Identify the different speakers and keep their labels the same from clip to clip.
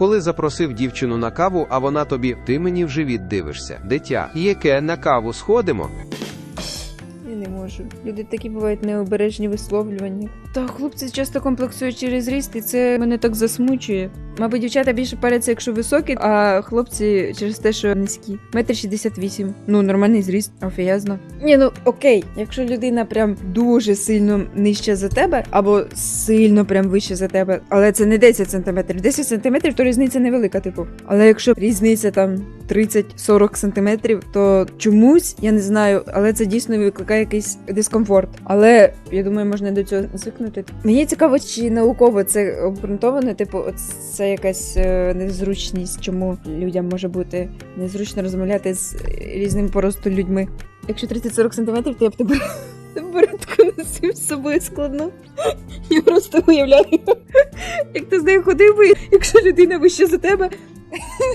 Speaker 1: Коли запросив дівчину на каву, а вона тобі ти мені в живіт дивишся. Дитя, яке на каву сходимо?
Speaker 2: Не можу. Люди такі бувають необережні висловлювання. Та хлопці часто комплексують через ріст, і це мене так засмучує. Мабуть, дівчата більше паряться, якщо високі, а хлопці через те, що низькі. Метр шістдесят вісім. Ну, нормальний зріст, офіязно. Ні, ну окей, якщо людина прям дуже сильно нижча за тебе, або сильно прям вище за тебе, але це не 10 сантиметрів. 10 сантиметрів, то різниця невелика, типу. Але якщо різниця там 30-40 сантиметрів, то чомусь я не знаю, але це дійсно викликає якийсь дискомфорт. Але я думаю, можна до цього звикнути. Мені цікаво, чи науково це обґрунтовано, типу, це якась е, незручність, чому людям може бути незручно розмовляти з різним поросту людьми. Якщо 30-40 сантиметрів, то я б тебе Бородку носив з собою складно. Я просто уявляю, як ти з нею ходив би, якщо людина вище за тебе.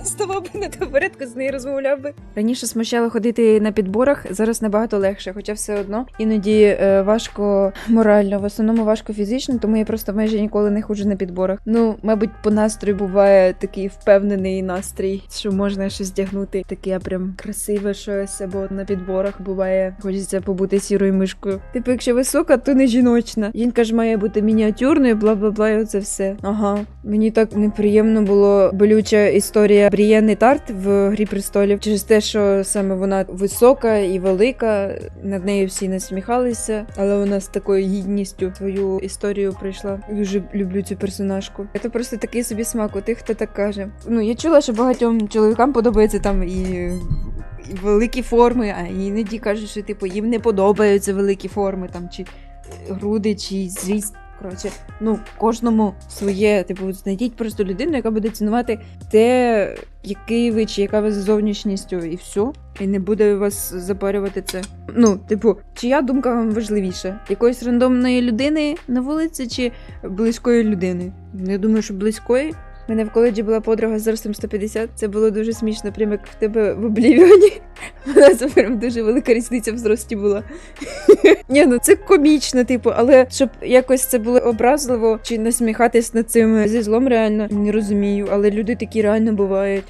Speaker 2: Ставав би на табуретку, з нею розмовляв би. Раніше смущало ходити на підборах, зараз набагато легше, хоча все одно іноді е, важко морально, в основному важко фізично, тому я просто майже ніколи не ходжу на підборах. Ну, мабуть, по настрою буває такий впевнений настрій, що можна щось вдягнути. Таке прям красиве щось, або на підборах буває, хочеться побути сірою мишкою. Типу, якщо висока, то не жіночна. Жінка ж має бути мініатюрною, бла бла бла, і оце все. Ага. Мені так неприємно було болюча історія Брієни Тарт в Грі престолів через те, що саме вона висока і велика. Над нею всі насміхалися, але вона з такою гідністю свою історію пройшла. Дуже люблю цю персонажку. Це просто такий собі смак у тих, хто так каже. Ну я чула, що багатьом чоловікам подобається там і Великі форми, а іноді кажуть, що типу їм не подобаються великі форми, там чи груди, чи зріст. Коротше, ну кожному своє, типу, знайдіть просто людину, яка буде цінувати те, який ви чи яка ви за зовнішністю, і все. І не буде вас запарювати це. Ну, типу, чия думка вам важливіша? Якоїсь рандомної людини на вулиці чи близької людини? Я думаю, що близької. Мене в коледжі була подруга з ростом 150. Це було дуже смішно, прям як в тебе в облівіоні. Вона це прям дуже велика різниця в зрості була. Ні, ну це комічно, типу, але щоб якось це було образливо чи насміхатись над цим зі злом, реально не розумію. Але люди такі реально бувають.